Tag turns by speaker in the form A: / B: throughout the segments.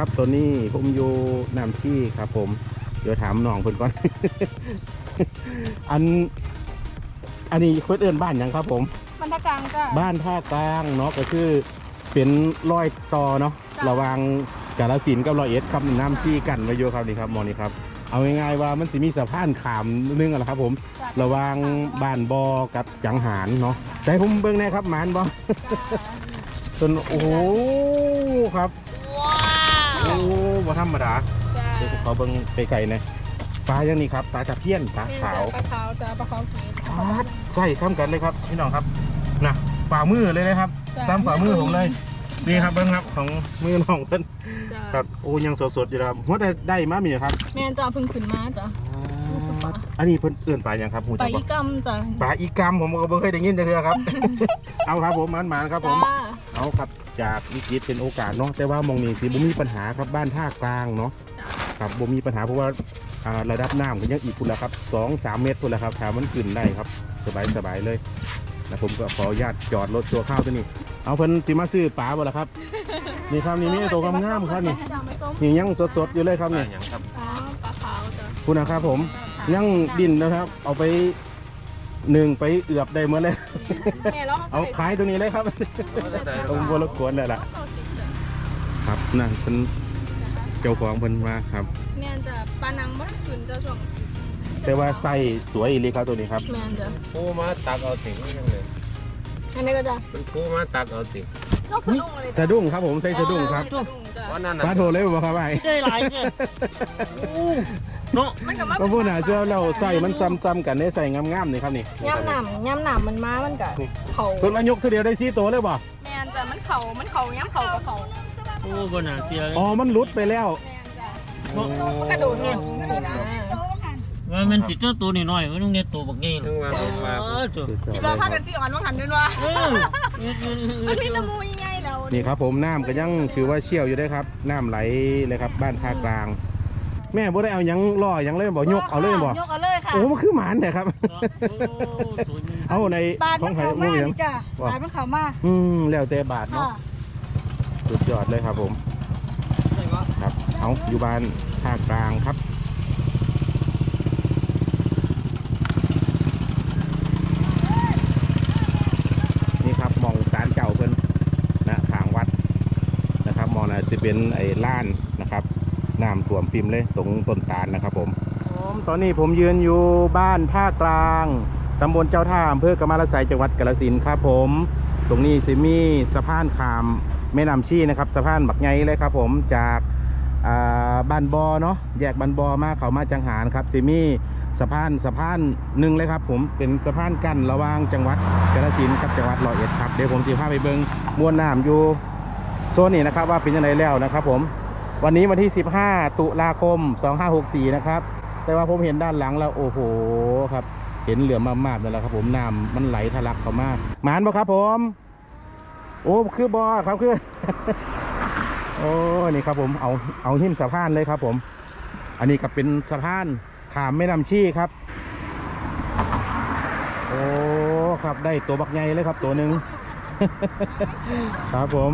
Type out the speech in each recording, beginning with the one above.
A: ครับ ตัวนี้ผมอยู่น้ำที่ครับ ผม เดี๋ยวถามน้องเพิ่นก่อน อัน อันนี้เพิ่นเอิ้นบ้านหยังครับ ผม
B: มันทะกลางจ้ะ
A: บ้านท่ากลางเนาะก็คือเป็นรอยต่อเนาะ
B: จ้ะ
A: ระหว่างกาฬสินธุ์กับร้อยเอ็ดครับน้ำที่กันไว้อยู่ครับนี่ครับหมอนี่ครับเอาง่ายๆว่ามันสิมีสะพานขามนึงอะละครับ ผม
B: จ้
A: ระหว่างบ้านบอกับจังหารเนาะใจผมเบิ่งแน่ครับหมานบอ
B: จ้ะ
A: จนโอ้โหครับ โอ้บ่ธรรมดา
B: จ้ะ
A: เดี๋ยวขอเบิ่งไกลๆหน่อยปลาอย่างนี้ครับปลาตะเพียนปลา
B: เป็น
A: ขาว
B: ปลาขาวจ้ะปลาขาวขีด
A: ครับใช่ซ้ำกันเลยครับพี่น้องครับนะฝ่ามือเลยนะครับ
B: จ้ะ
A: ซ้ำฝ่ามือผมเลยนี่ครับเบิ้งครับของมือน้องเพิ่น
B: จ้ะ
A: ครับโอ้ยังสดๆอยู่ครับหัวแต่ได้มามีครับ
B: แม่นจ้ะเพิ่งขึ้นมาจ้ะสุดปลา
A: อันนี้เพิ่นเอื่นปลาอย่างครับหู
B: ปลา
A: จัก
B: อี
A: บ่
B: กัมจ้ะ
A: ปลาอีกามผมก็บ่เคยได้ยินจักเทื่อครับ เอาครับผมมันๆครับผม
B: จ้า
A: เอาครับจากวิกฤตเป็นโอกาสเนาะแต่ว่ามองนี้สิบ่มีปัญหาครับบ้านท่ากลางเนาะ
B: จ้ะ
A: ครับบ่มีปัญหาเพราะว่าอ่าระดับน้ำก็ยังอีกพุ่นละครับสองสามเมตรพุ่นละครับถามมันขึ้นได้ครับสบายสบายๆเลยนะผมก็ขออนุญาตจอดรถตัวข้าวตัวนี้ เอาเพิ่นสิมาซื้อปลาบ่ล่ะครับ นี่ครับนี่มีตัวงามๆครับนี่
B: จ้ะมาส้ม
A: นี่ยังสดๆอยู่เลยครับนี่
C: อย่างครับ
B: อ๋อปลาขาวจ้ะ
A: คุณนะครับผมยังดินนะครับ เอาไป หนึ่งไปเอือบได้เมื่อเลย
B: แม่แล้ว
A: เอาขายตรงนี้เลยครับตรงบนรถกวนเลยล่ะครับนั่นเป็นเจ้าของเพิ่นมาครับ
B: แม่นจ้ะปลานังบ่ได้ขึ้นจ้ะช่วง
A: แต่ว่าไส้สวยอีหลีครับตัวนี้ครับ
B: แม่นจ้ะ
C: คู่มาตักเอาสิยังเลย
B: อันนี้ก็จ้ะ
C: มันคู่มาตักเอาสิ
B: น กสะดุ้งอะไร
A: สะดุ้งครับผมใส่สะดุ้งครับ
B: สะดุ้งจ้ะ
C: ว่านั่น
A: มา
C: น่ะ
A: โทรเลยบ่ครับไอ้
D: ได้หลายเนี่ยโอ้เนาะ
B: มันก็มา
A: ก็พูดหนาเจ้าเราใส่มันซ้ำๆกันได้ใส่งามๆนี่ครับนี่
B: ย่ำหนำย่ำหนำมันมามันก็เขา
A: เพิ่นมายกเท่าเดียวได้สี่ตัวเลยบ่
B: แม่นจ้ะมันเขามันเขาย่ำเขากับเขา
D: โอ้บนาเสียเลย
A: อ๋อมันหลุดไปแล้ว
B: แม่นจ้ะมันกระโดดลงนี่นะ
D: ว่ามันจิตเจ้าตัวน้อยๆมันต้องเน็ตตัวบักเงี้ย
C: ทั้งวันทั้งวัน
D: เออจุ
B: จิบเราพากันจีอ่อนว่างหันด้วยว่า
D: เออ
B: มันมีแตะมูยังไงแล้ว
A: นี่ครับผมน้ำก็ยังถือว่าเชี่ยวอยู่ได้ครับน้ำไหลเลยครับ บ้านท่ากลาง แม่บ่ได้เอาหยังล่อหยังเลยบ่ยกเอาเลยบ่
B: ยกเอาเลยค่ะ
A: โอ้มันคือหมานแต่ครับ
D: ตัวนี้
A: เอาใน
B: บาท
A: ขอ
B: มั
A: ง
B: น
A: ไผ่
B: เขา
A: บ่
B: มา
A: มีหยัง
B: นี่จ้ะบาทมันเขามา
A: อืมแล้วแต่บาท
B: ค่ะ
A: เนาะสุดยอดเลยครับผม ครับ เอาอยู่บ้านภาคกลางครับ นี่ครับมองศาลเก่าเพิ่นนะทางวัดนะครับมองนะ จะเป็นไอ้ล้านนะครับน้ำท่วมปิมเลยตรงต้นตาลนะครับผมผมตอนนี้ผมยืนอยู่บ้านท่ากลางตำบลเจ้าท่าอำเภอกำมะละไสจังหวัดกาฬสินธุ์ครับผม ตรงนี้สิมีสะพานขามแม่น้ำชีนะครับสะพานบักไงเลยครับผมจากาบ้านบอเนาะแยกบ้านบอมาเขามาจังหารครับสิมีสะพานสะพานหนึ่งเลยครับ ผมเป็นสะพานกั้นระหว่างจังหวัดกาฬสินธุ์กับจังหวัดร้อยเอ็ดครับเดี๋ยวผมจะพาไปเบิงมวลน้ำอยู่ โซนนี้นะครับว่าเป็นยังไงแล้วนะครับ ผมวันนี้วันที่ 15 ตุลาคม 2564 นะครับ แต่ว่าผมเห็นด้านหลังแล้วโอ้โหครับ เห็นเหลือมากๆเลยแหละครับ ผมน้ำมันไหลทะลักเข้ามาหมานบ่ครับ ผม โอ้คือบอครับคือ โอ้นี่ครับ ผมเอาเอาหิมสะพานเลยครับ ผม อันนี้ก็เป็นสะพานขามแม่น้ำชี่ครับ โอ้ครับได้ตัวบักใหญ่เลยครับ ตัวหนึ่งครับผม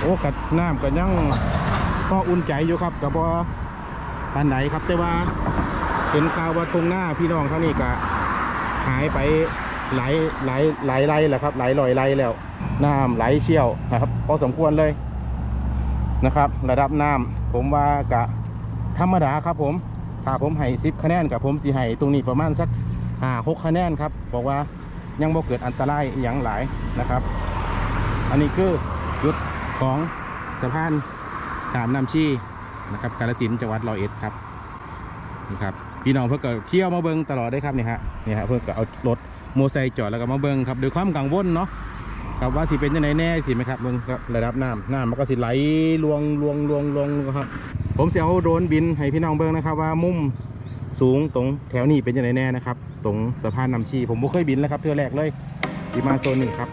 A: โอ้กัดน้ำก็ยังก็อุ่นใจอยู่ครับกับบอปานไหนครับ แต่ว่าเห็นข่าวว่าทงหน้าพี่น้องเท่านี้ก็หายไปหลายหลายหลายไร่แล้วครับ หลายลอยไร่แล้ว น้ำไหลเชี่ยวนะครับพอสมควรเลยนะครับ ระดับน้ำผมว่ากะธรรมดาครับ ผมถ้าผมให้สิบคะแนนกับผมสิให้ตรงนี้ประมาณสักห้าหกคะแนนครับบอกว่ายังบ่เกิดอันตรายอย่างหลายนะครับ อันนี้คือจุด ของสะพานขามน้ำชีนะครับกาฬสินจังหวัดร้อยเอ็ดครับนี่ครับพี่น้องเพื่อก็เที่ยวมาเบิงตลอดได้ครับนี่ฮะนี่ฮะเพื่อก็เอารถโมไซค์จอดแล้วก็มาเบิงครับด้วยความกังวลเนาะครับว่าสิเป็นยังไงแน่สิไหมครับมึงครับระดับน้ำน้ำมันก็สิไหลลวงลวงลวงลวงครับ ผมเสียวโดรนบินให้พี่น้องเบิ่งนะครับว่ามุมสูงตรงแถวนี้เป็นยังไงแน่นะครับ ตรงสะพานนำชีผมบ่เคยบินแล้วครับเทือแรกเลยที่มาโซนนี้ครับ